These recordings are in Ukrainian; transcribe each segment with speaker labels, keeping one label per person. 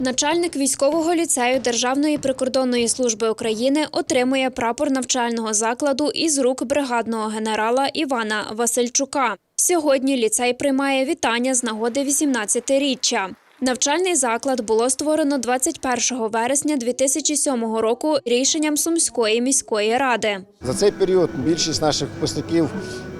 Speaker 1: Начальник військового ліцею Державної прикордонної служби України отримує прапор навчального закладу із рук бригадного генерала Івана Васильчука. Сьогодні ліцей приймає вітання з нагоди 18-річчя. Навчальний заклад було створено 21 вересня 2007 року рішенням Сумської міської ради.
Speaker 2: За цей період більшість наших випускників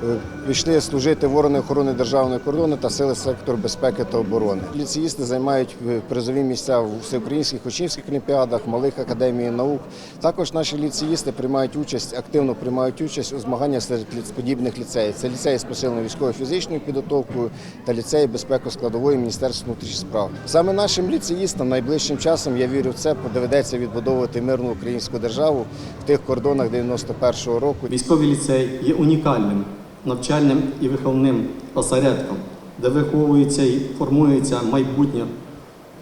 Speaker 2: е, пішли служити в органи охорони державного кордону та сили сектору безпеки та оборони. Ліцеїсти займають е, призові місця у всеукраїнських учнівських олімпіадах, малих академії наук. Також наші ліцеїсти приймають участь, активно приймають участь у змаганнях серед подібних ліцеїв. Це ліцеї з посиленою військово-фізичною підготовкою та ліцеї безпеко-складової Міністерства внутрішніх справ. Саме нашим ліцеїстам найближчим часом, я вірю в це, доведеться відбудовувати мирну українську державу в тих кордонах 91-го року.
Speaker 3: Військовий ліцей є унікальним навчальним і виховним осередком, де виховується і формується майбутнє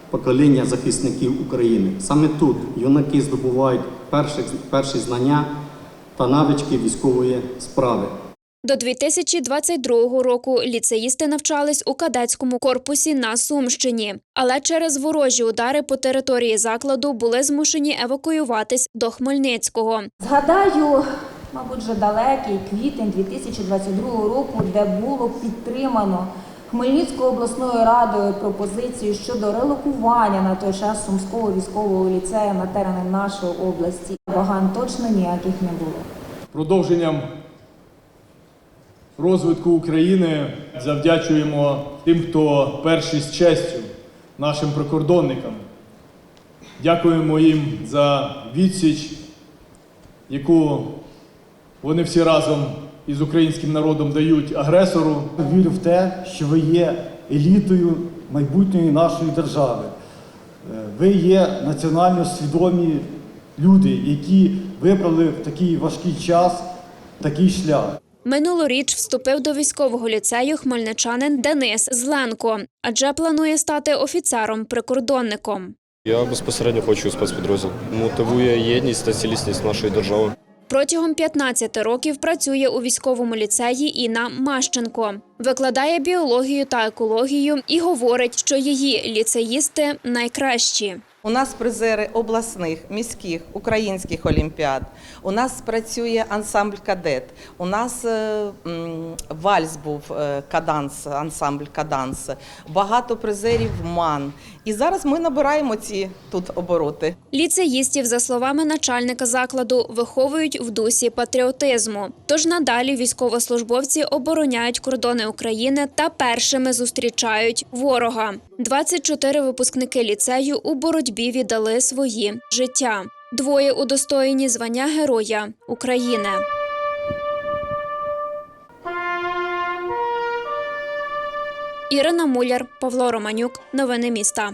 Speaker 3: покоління захисників України. Саме тут юнаки здобувають перші, перші знання та навички військової справи.
Speaker 1: До 2022 року ліцеїсти навчались у кадетському корпусі на Сумщині, але через ворожі удари по території закладу були змушені евакуюватись до Хмельницького.
Speaker 4: Згадаю, мабуть, вже далекий квітень 2022 року, де було підтримано Хмельницькою обласною радою пропозицію щодо релокування на той час Сумського військового ліцею на терени нашої області. Вагань точно ніяких не було.
Speaker 5: Продовженням розвитку України завдячуємо тим, хто перший з честю нашим прикордонникам. Дякуємо їм за відсіч, яку вони всі разом із українським народом дають агресору.
Speaker 6: Вірю в те, що ви є елітою майбутньої нашої держави. Е, Ви є національно свідомі люди, які вибрали в такий важкий час такий шлях.
Speaker 1: Минулоріч вступив до військового ліцею хмельничанин Денис Зленко, адже планує стати офіцером-прикордонником.
Speaker 7: Я безпосередньо хочу спецпідрозділ. Мотивує єдність та цілісність нашої держави.
Speaker 1: Протягом 15 років працює у військовому ліцеї Інна Мащенко. Викладає біологію та екологію і говорить, що її ліцеїсти найкращі.
Speaker 8: У нас призери обласних, міських, українських олімпіад. У нас працює ансамбль кадет. У нас е, вальс був е, каданс, ансамбль каданс. Багато призерів МАН. І зараз ми набираємо ці тут обороти.
Speaker 1: Ліцеїстів, за словами начальника закладу, виховують в дусі патріотизму. Тож надалі військовослужбовці обороняють кордони України та першими зустрічають ворога. 24 випускники ліцею у боротьбі віддали свої життя. Двоє удостоєні звання Героя України. Ірина Муляр, Павло Романюк. Новини міста.